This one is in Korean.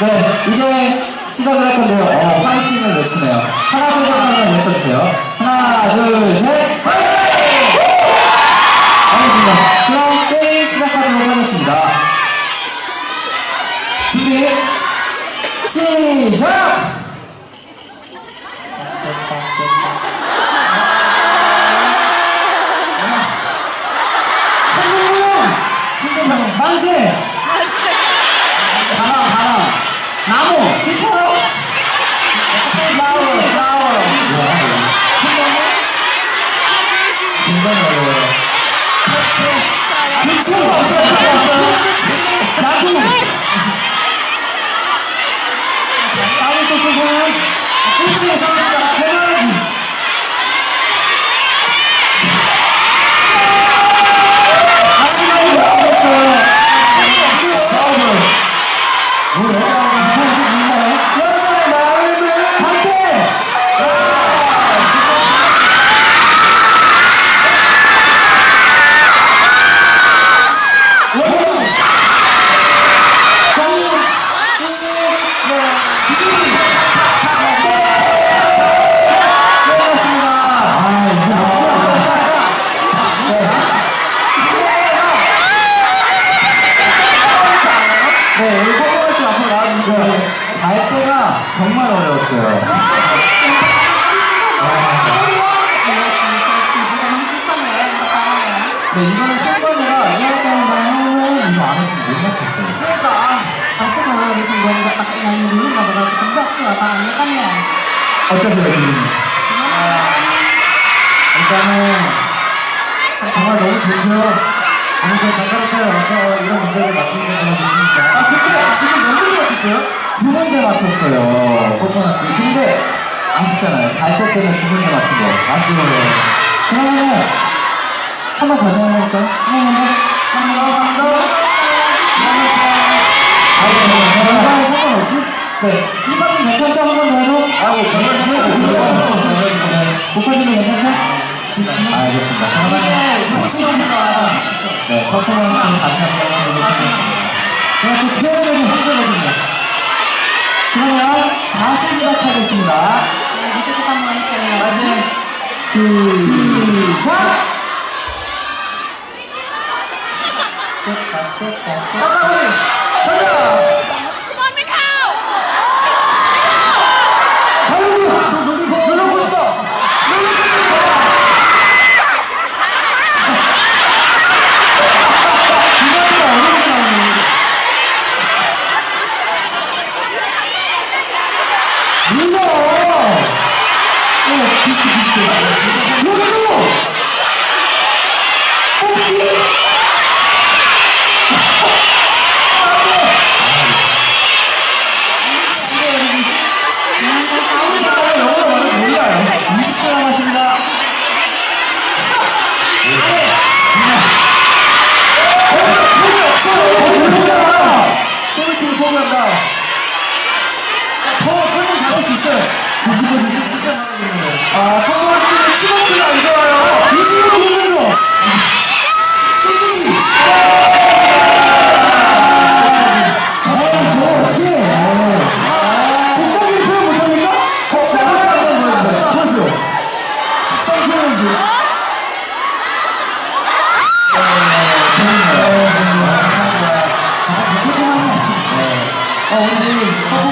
네, 이제 시작을 할 건데요. 어, 파이팅을 외치네요. 하나, 둘, 셋 한번 외쳐주세요. 하나, 둘, 셋. 파이팅! 알겠습니다. 그럼 게임 시작하도록 하겠습니다. 준비, 시작! 한국무용 만세! 김치, 정말 어려웠어요. 네, 이거는 승관이가 이화장 마음을 이거 안 했으면 못 맞췄어요. Pasti kalau misalnya gue nggak pakai nyanyi dulu nggak bakal ketebak tuh apanya kan ya. 어떠세요, 기분이? 일단은 정말 너무 좋고요. 오늘 그 장가르타에 와서 이런 문제를 맞추는 게 정말 좋습니다. 아, 근데 지금 몇 문제 맞췄어요? 두 문제 맞췄어요. 퍼포먼스. 근데 아쉽잖아요. 갈때 때는 두 문제 맞춘 거. 아쉬워요. 그러면은 한 번 다시 한번 해볼까요? 한 번 더. 한 번 더. 한 번 더. 정말 상관없이? 네. 알겠습니다. 그러면 네, 퍼포먼스 좀 다시 한번 해보도록 하겠습니다. 제가 또 표현력이 황제거든요. 그러면 다시 시작하겠습니다. Nah, gitu kita mulai sekali lagi. 시작! Jangan kau 잠깐만 영어로 말을 몰라요 20초 남았습니다 소개팅을 포기한다. 더 설명 잘할 수 있어요 뒤집어 진짜 진짜 잘하겠네요 아 퍼포먼스 팀은 팀워크가 안 좋아요 뒤집어 뒤집어 아, 저 어떻게 해. 복사기 표현 못합니까? 복사기 한번 보여주세요 보여주세요 복사기 표현해주세요 어, 오늘 퍼포